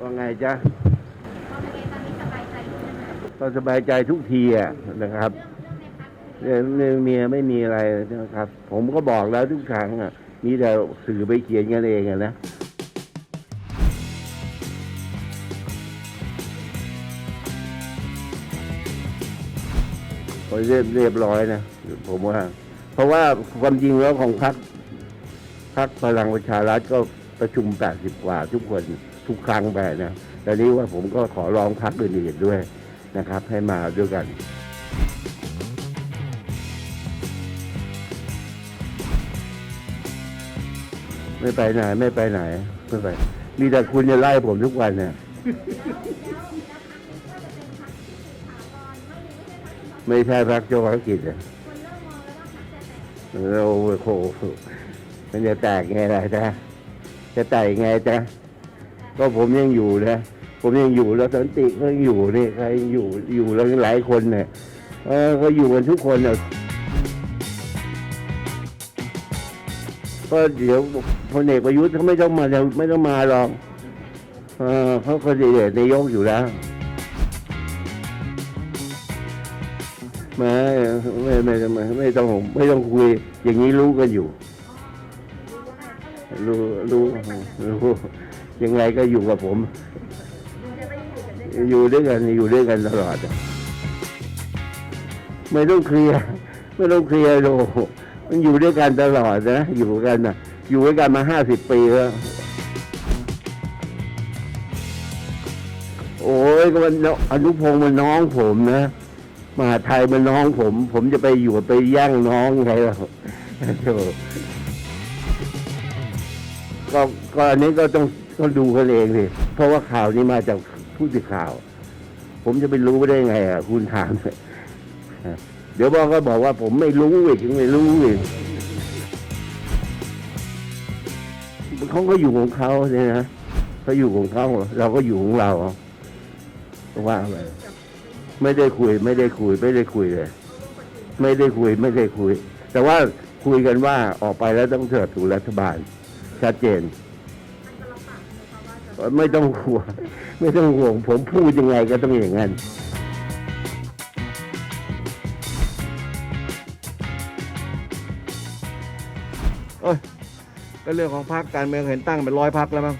ว่าไงจ๊ะตอนนี้ตอนนี้สบายใจขึ้นไหมคะก็สบายใจทุกทีอะนะครับเรื่องเรื่องในพักคือเรื่องเรื่องเมียไม่มีอะไรนะครับ ผมก็บอกแล้วทุกครั้งอะ มีแต่สื่อไปเขียนกันเองอะนะพอเรียบเรียบร้อยนะผมว่า เพราะว่าความจริงแล้วของพรรคพรรคพลังประชารัฐก็ ประชุม 80 กว่าทุกคนทุกครั้งไปนะแต่นี้ว่าผมก็ขอร้องพรรคอื่นๆด้วยนะครับ ให้มาด้วยกัน ไม่ไปไหนไม่ไปไหนไม่ไป มีแต่คุณจะไล่ผมทุกวันเนี่ยไม่ใช่พรรคเจ้าพรรคกิจอะคนเริ่มมองแล้วว่าพักจะแตกโอ้โหมันจะแตกไงล่ะจ๊ะ จะแตกไงจ๊ะก็ผมยังอยู่นะผมยังอยู่แล้วสันติก็ยังอยู่นี่ใครอยู่อยู่แล้วหลายคนเนี่ยเออก็อยู่กันทุกคนเนี่ยก็เดี๋ยวพลเอกประยุทธ์เขาไม่ต้องมาไม่ต้องมาหรอกเออเขาก็เดชนายกอยู่แล้วไม่ไม่ไม่ไม่ต้องไม่ต้องคุยอย่างนี้รู้กันอยู่ รู้รู้รู้ยังไงก็อยู่กับผม อยู่ด้วยกันอยู่ด้วยกันตลอด ไม่ต้องเคลียร์ไม่ต้องเคลียร์โลมันอยู่ด้วยกันตลอดนะอยู่กันนะอยู่ด้วยกันมาห้าสิบปีแล้วโอ้ยก็มันอนุพงศ์มันน้องผมนะมหาไทยมันน้องผม ผมจะไปอยู่ไปแย่งน้องไงล่ะโธ ก็ก็อันนี้ก็ต้องต้องดูกันเองสิเพราะว่าข่าวนี้มาจากผู้สื่อข่าว ผมจะไปรู้ได้ไงอะคุณถาม เดี๋ยวบอกก็บอกว่าผมไม่รู้อีกยังไม่รู้อีกเขาก็อยู่ของเขาเนี่ยนะเขาอยู่ของเขาเราก็อยู่ของเราว่าไปไม่ได้คุย ไม่ได้คุย ไม่ได้คุยเลย ไม่ได้คุยไม่ได้คุย แต่ว่าคุยกันว่าออกไปแล้วต้องเถิดถูกรัฐบาล ชัดเจน ไม่ต้องห่วงไม่ต้องห่วง ผมพูดยังไงก็ต้องอย่างนั้นเอ้ยก็เรื่องของพรรคการเมืองเห็นตั้งเป็นร้อยพรรคแล้วมั้ง